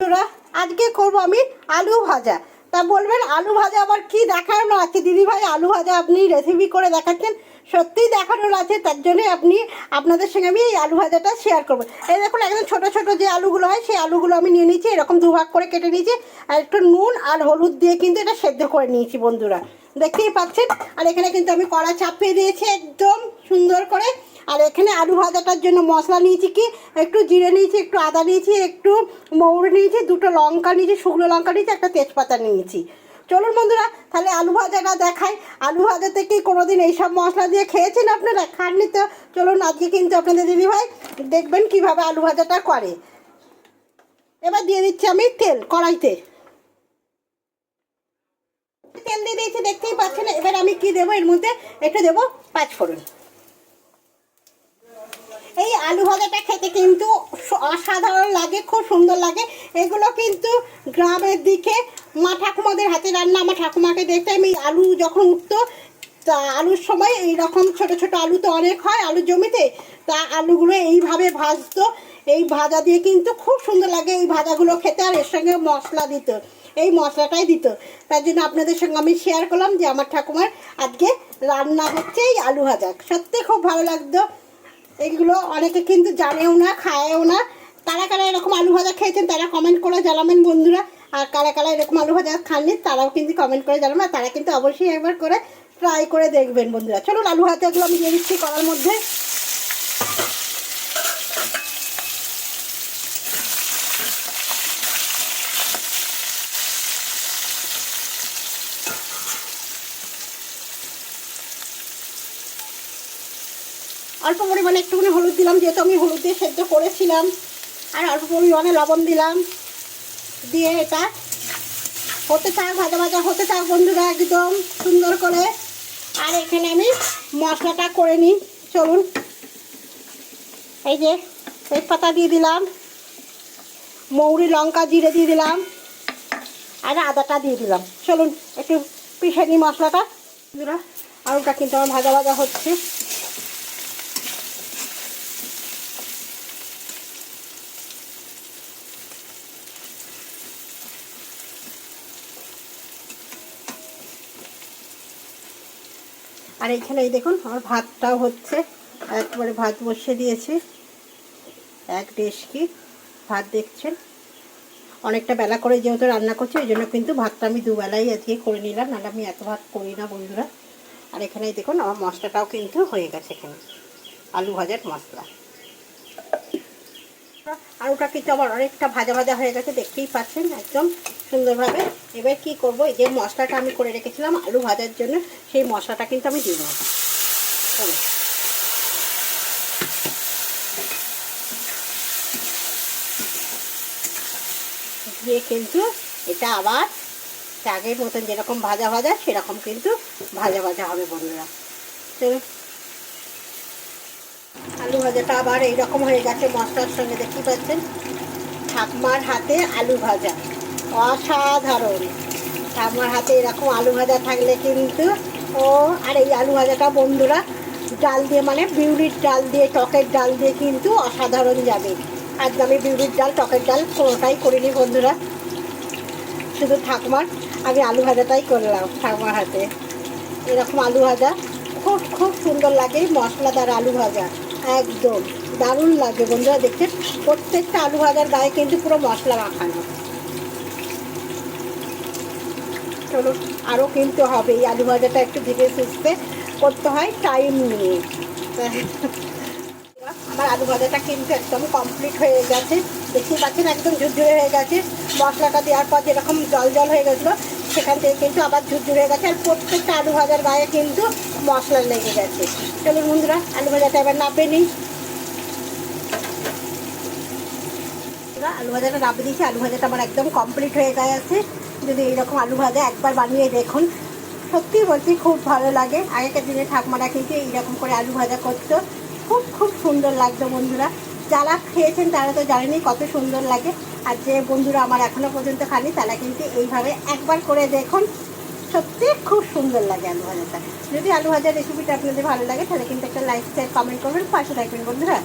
বন্ধুরা, আজকে করব আমি আলু ভাজা। তা বলবেন, আলু ভাজা আবার কি দেখানো আছে দিদিভাই আলু ভাজা আপনি রেসিপি করে দেখাচ্ছেন। সত্যিই দেখানোর আছে, তার জন্যই আপনি আপনাদের সঙ্গে আমি এই আলু ভাজাটা শেয়ার করব। এই দেখুন, একদম ছোটো ছোটো যে আলুগুলো হয়, সেই আলুগুলো আমি নিয়ে নিয়েছি এরকম দুভাগ করে কেটে নিয়েছি, আর একটু নুন আর হলুদ দিয়ে কিন্তু এটা সেদ্ধ করে নিয়েছি বন্ধুরা। দেখতেই পাচ্ছেন? আর এখানে কিন্তু আমি কড়া চাপিয়ে দিয়েছি একদম সুন্দর করে। আর এখানে আলু ভাজাটার জন্য মশলা নিয়েছি কি? একটু জিরে নিয়েছি, একটু আদা নিয়েছি, একটু মৌরি নিয়েছি, দুটো লঙ্কা নিয়েছি, শুকনো লঙ্কা নিয়েছি, একটা তেজপাতা নিয়েছি। চলুন বন্ধুরা, তাহলে আলু ভাজাটা দেখাই। আলু ভাজাতে কি কোনোদিন এইসব মশলা দিয়ে খেয়েছেন আপনারা? খাননি তো। চলুন, আজকে কিন্তু আপনাদের দিদি ভাই দেখবেন কীভাবে আলু ভাজাটা করে। এবার দিয়ে দিচ্ছি আমি তেল কড়াইতে। তেল দিয়ে দিয়েছি, দেখতেই পাচ্ছেন। এবার আমি কি দেবো? এর মধ্যে একটু দেবো পাঁচফোড়ন। এই আলু ভাজাটা খেতে কিন্তু অসাধারণ লাগে, খুব সুন্দর লাগে। এগুলো কিন্তু গ্রামের দিকে মা ঠাকুমাদের হাতে রান্না, আমার ঠাকুমাকে দেখতে আমি আলু যখন উঠতো, তা আলুর সময় এই রকম ছোট ছোট আলু তো অনেক হয় আলুর জমিতে, তা আলুগুলো এইভাবে ভাজতো। এই ভাজা দিয়ে কিন্তু খুব সুন্দর লাগে এই ভাজাগুলো খেতে, আর এর সঙ্গে মশলা দিত, এই মশলাটাই দিত। তার জন্য আপনাদের সঙ্গে আমি শেয়ার করলাম যে আমার ঠাকুমার আজকে রান্না হচ্ছে এই আলু ভাজা। সত্যি খুব ভালো লাগতো। এগুলো অনেকে কিন্তু জানেও না, খায়ও না। তারা কারা এরকম আলু ভাজা খেয়েছেন, তারা কমেন্ট করে জানাবেন বন্ধুরা। আর কারা কারা এরকম আলু ভাজা খাননি, তারাও কিন্তু কমেন্ট করে জানাবেন আর তারা কিন্তু অবশ্যই একবার করে ট্রাই করে দেখবেন বন্ধুরা। চলুন, আলু ভাজাগুলো আমি দিয়ে দিচ্ছি করার মধ্যে। অল্প পরিমাণে একটুখানি হলুদ দিলাম, যেহেতু আমি হলুদ দিয়ে সেদ্ধ করেছিলাম। আর অল্প পরিমাণে লবণ দিলাম। দিয়ে এটা হতে থাক ভাজা ভাজা হতে থাক বন্ধুরা, একদম সুন্দর করে। আর এখানে আমি মশলাটা করে নিই, চলুন। এই যে তেজপাতা দিয়ে দিলাম, মৌরি লঙ্কা জিরে দিয়ে দিলাম, আর আদাটা দিয়ে দিলাম। চলুন, একটু পিষে নিই মশলাটা। বন্ধুরা, আলুটা কিন্তু আমার ভাজা ভাজা হচ্ছে। আর এখানে এই দেখুন, আমার ভাতটাও হচ্ছে। একবারে ভাত বসিয়ে দিয়েছি। এক ডেসকি ভাত দেখছেন। অনেকটা বেলা করে যেহেতু রান্না করছি, ওই জন্য কিন্তু ভাতটা আমি দুবেলাই আজকে করে নিলাম, নাহলে আমি এত ভাত করি না বন্ধুরা। আর এখানে দেখুন, আমার মশলাটাও কিন্তু হয়ে গেছে এখানে। আলু ভাজার মশলা। আলুটা আলুটা কিন্তু আমার অনেকটা ভাজা ভাজা হয়ে গেছে, দেখতেই পাচ্ছেন একদম সুন্দরভাবে। এবার কি করব, এই যে মশলাটা আমি করে রেখেছিলাম আলু ভাজার জন্য, সেই মশলাটা কিন্তু আমি দিয়ে দেবো। দিয়ে কিন্তু এটা আবার আগের মতন যেরকম ভাজা ভাজা, সেরকম কিন্তু ভাজা ভাজা হবে বন্ধুরা। চলো। আলু ভাজাটা আবার এইরকম হয়ে গেছে মশলার সঙ্গে, দেখতে পাচ্ছেন? ঠাকমার হাতে আলু ভাজা। অসাধারণ। ঠাকমার হাতে এরকম আলু ভাজা থাকলে কিন্তু, ও, আর এই আলু ভাজাটা বন্ধুরা, ডাল দিয়ে মানে বিউলির ডাল দিয়ে, টকের ডাল দিয়ে কিন্তু অসাধারণ যাবে। আজকে আমি বিউলির ডাল, টকের ডাল কোনোটাই করিনি বন্ধুরা। শুধু ঠাকুমার, আমি আলু ভাজাটাই করলাম ঠাকুমার হাতে। এরকম আলু ভাজা, খুব খুব সুন্দর লাগে মশলাদার আলু ভাজা। একদম। দারুণ লাগে বন্ধুরা দেখছেন প্রত্যেকটা আলু ভাজার গায়ে কিন্তু পুরো মশলা মাখানো। চলো আরও কিন্তু হবে। এই আলু ভাজাটা একটু ধীরে সুস্থে করতে হয় টাইম নিয়ে। আমার আলু ভাজাটা কিন্তু একদম কমপ্লিট হয়ে গেছে। দেখতে পাচ্ছেন, একদম ঝুরঝুরে হয়ে গেছে। মশলাটা দেওয়ার পর যেরকম জল জল হয়ে গেছিল, সেখান থেকে কিন্তু আবার ঝুরঝুরে হয়ে গেছে। আর প্রত্যেকটা আলু ভাজার গায়ে কিন্তু মশলা লেগে গেছে। চলুন বন্ধুরা, আলু ভাজাটা এবার নাপে নিই। আলু ভাজাটা নাপে দিয়েছি, আলু ভাজাটা আমার একদম কমপ্লিট হয়ে গেছে। যদি এইরকম আলু ভাজা একবার বানিয়ে দেখুন সত্যি বলছি খুব ভালো লাগে। আগেকার দিনে ঠাকুমারা কিন্তু এইরকম করে আলু ভাজা করতো। খুব খুব সুন্দর লাগতো বন্ধুরা। যারা খেয়েছেন তারা তো জানেনি কত সুন্দর লাগে। আর যে বন্ধুরা আমার এখনও পর্যন্ত খানি তারা কিন্তু এইভাবে একবার করে দেখুন। সত্যি খুব সুন্দর লাগে আলু ভাজাটা। যদি আলু ভাজার রেসিপিটা আপনাদের ভালো লাগে, তাহলে কিন্তু একটা লাইক শেয়ার কমেন্ট করবেন, পাশে থাকবেন বন্ধুরা।